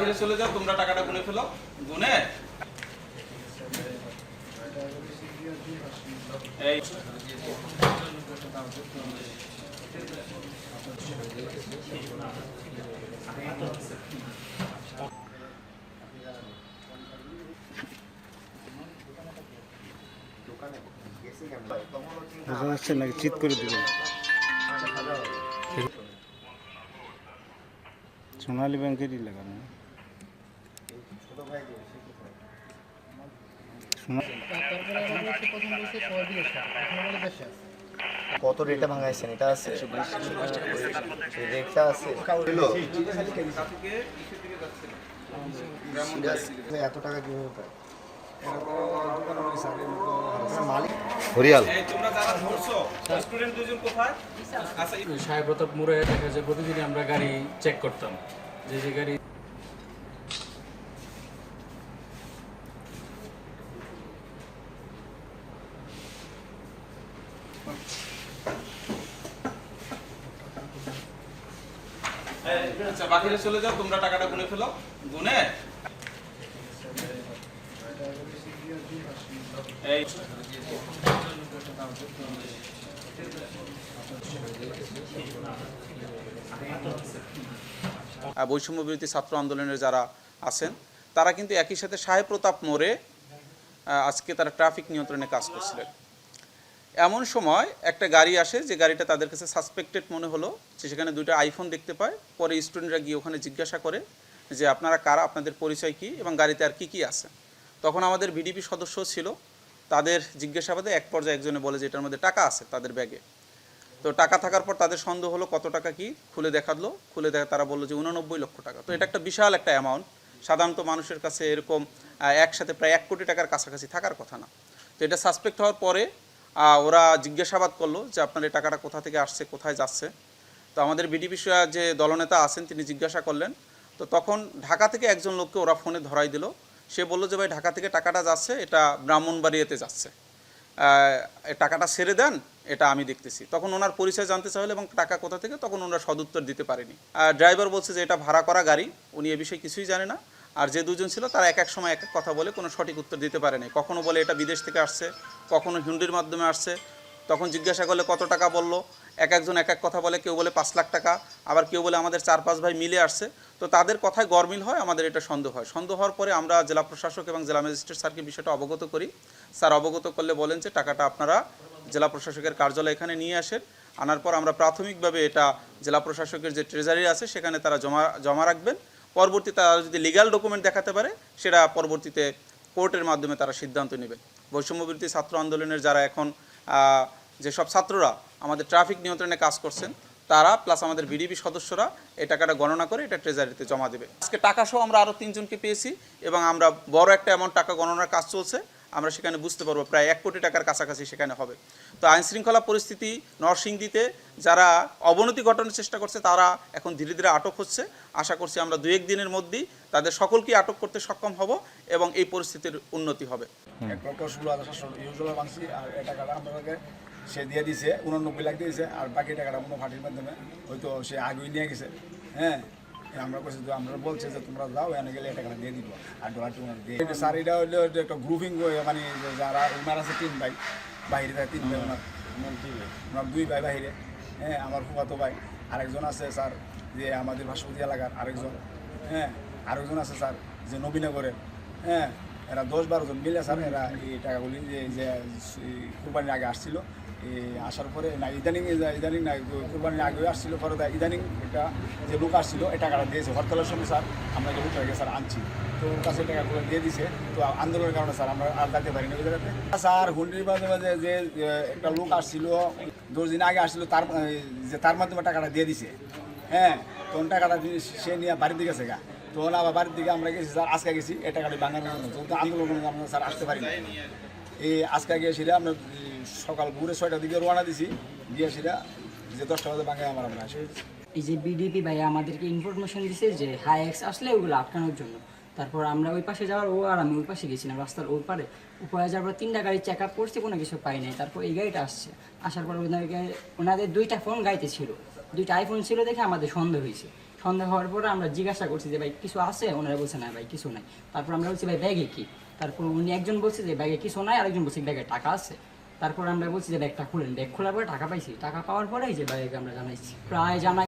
বাইরে চলে যাও তোমরা টাকাটা গুনে ফেলো। গুনে? চিৎ করে দিবেন সোনালী ব্যাংকেরই লাগানো কত রেটে ভাঙাইছেন? এটা আছে? রেটটা আছে? এত টাকা কীভাবে পায়? আচ্ছা সাহেব প্রতাপ দেখা যায় প্রতিদিনই আমরা গাড়ি চেক করতাম। যে যে গাড়ি আচ্ছা চলে যাও, তোমরা টাকাটা গুনে ফেলো। গুনে। এই। বৈষম্য বিরোধী ছাত্র আন্দোলনের যারা আছেন, তারা কিন্তু একই সাথে সাহেব প্রতাপ মোড়ে আজকে তারা ট্রাফিক নিয়ন্ত্রণে কাজ করছিলেন। এমন সময় একটা গাড়ি আসে, যে গাড়িটা তাদের কাছে সাসপেক্টেড মনে হলো, যে সেখানে দুটো আইফোন দেখতে পায়। পরে স্টুডেন্টরা গিয়ে ওখানে জিজ্ঞাসা করে যে, আপনারা কারা? আপনাদের পরিচয় কি? এবং গাড়িতে আর কি কি আছে? তখন আমাদের ভিডিপি সদস্য ছিল। তাদের জিজ্ঞাসাবাদে এক পর্যায়ে একজনে বলে যে, এটার মধ্যে টাকা আছে তাদের ব্যাগে। তো টাকা থাকার পর তাদের সন্দেহ হলো, কত টাকা কি? খুলে দেখাল। খুলে দেখা, তারা বলল যে, উনানব্বই লক্ষ টাকা। তো এটা একটা বিশাল একটা অ্যামাউন্ট সাধারণত মানুষের কাছে এরকম একসাথে প্রায় এক কোটি টাকার কাছাকাছি থাকার কথা না। তো এটা সাসপেক্ট হওয়ার পরে ওরা জিজ্ঞাসাবাদ করল যে আপনার এই টাকাটা কোথা থেকে আসছে, কোথায় যাচ্ছে। তো আমাদের বিডিপি যে দলনেতা আছেন, তিনি জিজ্ঞাসা করলেন। তো তখন ঢাকা থেকে একজন লোককে ওরা ফোনে ধরাই দিল। সে বলল যে, ভাই, ঢাকা থেকে টাকাটা যাচ্ছে, এটা ব্রাহ্মণবাড়িয়াতে যাচ্ছে। টাকাটা সেরে দেন, এটা আমি দেখতেছি। তখন ওনার পরিচয় জানতে চাইলে এবং টাকা কোথা থেকে, তখন ওনারা সদুত্তর দিতে পারেনি। ড্রাইভার বলছে যে, এটা ভাড়া করা গাড়ি, উনি এ বিষয়ে কিছুই জানে না। আর যে দুজন ছিল তারা এক এক সময় এক এক কথা বলে কোনো সঠিক উত্তর দিতে পারেনি। কখনো বলে এটা বিদেশ থেকে আসছে, কখনো হিন্দির মাধ্যমে আসছে। তখন জিজ্ঞাসা করলে কত টাকা বলল? এক একজন এক এক কথা বলে, কেউ বলে পাঁচ লাখ টাকা, আবার কেউ বলে আমাদের চার পাঁচ ভাই মিলে আসছে। তো তাদের কথায় গরমিল হয়, আমাদের এটা সন্দেহ হয়। সন্দেহ হওয়ার পরে আমরা জেলা প্রশাসক এবং জেলা ম্যাজিস্ট্রেট স্যারকে বিষয়টা অবগত করি। স্যার অবগত করলে বলেন যে টাকাটা আপনারা জেলা প্রশাসকের কার্যালয় এখানে নিয়ে আসেন। আনার পর আমরা প্রাথমিকভাবে এটা জেলা প্রশাসকের যে ট্রেজারি আছে, সেখানে তারা জমা জমা রাখবেন। পরবর্তীতে তারা যদি লিগাল ডকুমেন্ট দেখাতে পারে, সেটা পরবর্তীতে কোর্টের মাধ্যমে তারা সিদ্ধান্ত নেবে। বৈষম্য বিরোধী ছাত্র আন্দোলনের যারা এখন যেসব ছাত্ররা আমাদের ট্রাফিক নিয়ন্ত্রণে কাজ করছেন, তারা প্লাস আমাদের বিডিবি সদস্যরা এই টাকাটা গণনা করে এটা ট্রেজারিতে জমা দেবে। আজকে টাকা সহ আমরা আরও তিনজনকে পেয়েছি এবং আমরা বড় একটা এমন টাকা গণনার কাজ চলছে। আমরা সেখানে বুঝতে পারব, প্রায় এক কোটি টাকার কাছাকাছি সেখানে হবে। তো আইন শৃঙ্খলা পরিস্থিতি নরসিংদীতে যারা অবনতি ঘটানোর চেষ্টা করছে, তারা এখন ধীরে ধীরে আটক হচ্ছে। আশা করছি আমরা দু এক দিনের মধ্যেই তাদের সকলকে আটক করতে সক্ষম হব এবং এই পরিস্থিতির উন্নতি হবে। সে দিয়ে দিছে উনানব্বই লাখ দিয়েছে, আর বাকি টাকাটা কোনো পার্টির মাধ্যমে হয়তো সে আগুই নিয়ে গেছে। হ্যাঁ? আমরা কইছি তো আমরা বলছে যে তোমরা যাও এনে গেলে এই দিয়ে দিব। আর ডলার টুলার দিয়ে এটা হইল একটা গ্রুপিং মানে যারা ওনার আছে তিন ভাই বাইরে থাকে তিন ভাই ওনার ওনার দুই ভাই। বাইরে। হ্যাঁ আমার ফুফাতো ভাই। আরেকজন আছে স্যার যে আমাদের ভাস্পতি এলাকার আরেকজন। হ্যাঁ আরেকজন আছে স্যার যে নবীনগরের। হ্যাঁ এরা দশ বারো জন মিলে স্যার এরা এই টাকাগুলি যে যে কোরবানির আগে আসছিল আসার পরে না, ইদানিং ইদানিং না কোরবানির আগে আসছিল, পরে ইদানিং এটা যে লোক আসছিল এই টাকাটা দিয়েছে। হরতালের সময় স্যার, আমরা যে লোকটাকে স্যার, আনছি। তো কাছে টাকাগুলো দিয়ে দিছে। তো আন্দোলনের কারণে স্যার, আমরা আর যাইতে পারিনি ওই জায়গাতে। স্যার, হুন্ডির মাঝে মাঝে যে একটা লোক আসছিল, দশ দিন আগে আসছিল, তার যে তার মাধ্যমে টাকাটা দিয়ে দিছে। হ্যাঁ তো তখন টাকাটা সে নিয়ে বাড়ির দিকে গেছে গা। তখন আবার বাড়ির দিকে আমরা গেছি, স্যার, আজকে গেছি এই টাকাটি বাঙালি আন্দোলন আমরা স্যার আসতে পারি না এই আজকে গিয়েছিলাম আমরা সকাল ভোরে ছয়টার দিকে রওনা দিছি। গিয়েছিলাম, যে দশটা বাজে বাঙালি আমার আমরা আসি এই যে বিডিপি ভাই আমাদেরকে ইনফরমেশন দিছে যে হাই এক্স আসলে ওগুলো আটকানোর জন্য। তারপর আমরা ওই পাশে যাওয়ার, ও আর আমি ওই পাশে গেছিলাম রাস্তার ওই পারে। উপরে যাওয়ার পর তিনটা গাড়ি চেক আপ করছে, কোনো কিছু পাই নাই। তারপর এই গাড়িটা আসছে। আসার পর ওনাদেরকে ওনাদের দুইটা ফোন গাড়িতে ছিল। দুইটা আইফোন ছিল দেখে আমাদের সন্দেহ হয়েছে। সন্ধ্যা হওয়ার পরে আমরা জিজ্ঞাসা করছি যে, ভাই, কিছু আছে? ওনারা বলছে, না, ভাই, কিছু নাই। তারপর আমরা বলছি, ভাই, ব্যাগে কি? তারপর উনি একজন বলছে যে, ব্যাগে কিছু নাই। আরেকজন বলছে, ব্যাগে টাকা আছে। তারপর আমরা বলছি যে, ব্যাগটা খুলেন। ব্যাগ খোলার পরে টাকা পাইছি। টাকা পাওয়ার পরেই যে, ব্যাগে আমরা জানাইছি। প্রায় জানাই